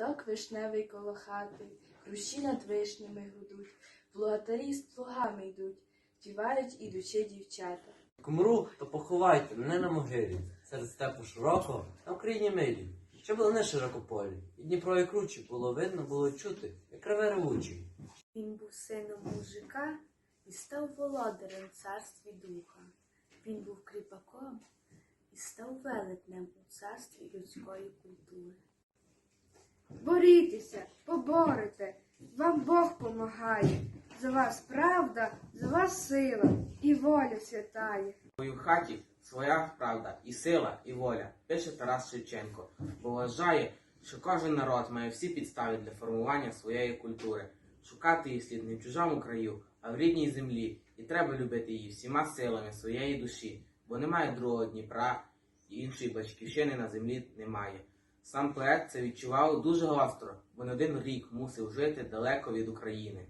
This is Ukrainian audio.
Садок вишневий коло хати, Хрущі над вишнями гудуть, Плугатарі з плугами йдуть, Тівають ідучи дівчата. Як умру, то поховайте мене на могилі, серед степу широкого на Україні милі. Що було не широкополі, і Дніпро і кручі було видно, було чути, як реве ревучий. Він був сином мужика і став володарем в царстві духа. Він був кріпаком і став велетнем у царстві людської культури. Борітеся, поборете, вам Бог помагає. За вас правда, за вас сила і воля святає. Твою хаті своя правда, і сила, і воля, пише Тарас Шевченко, бо вважає, що кожен народ має всі підстави для формування своєї культури. Шукати її слід не в чужому краю, а в рідній землі, і треба любити її всіма силами своєї душі, бо немає другого Дніпра і іншої батьківщини на землі немає. Сам поет це відчував дуже гостро, бо не один рік мусив жити далеко від України.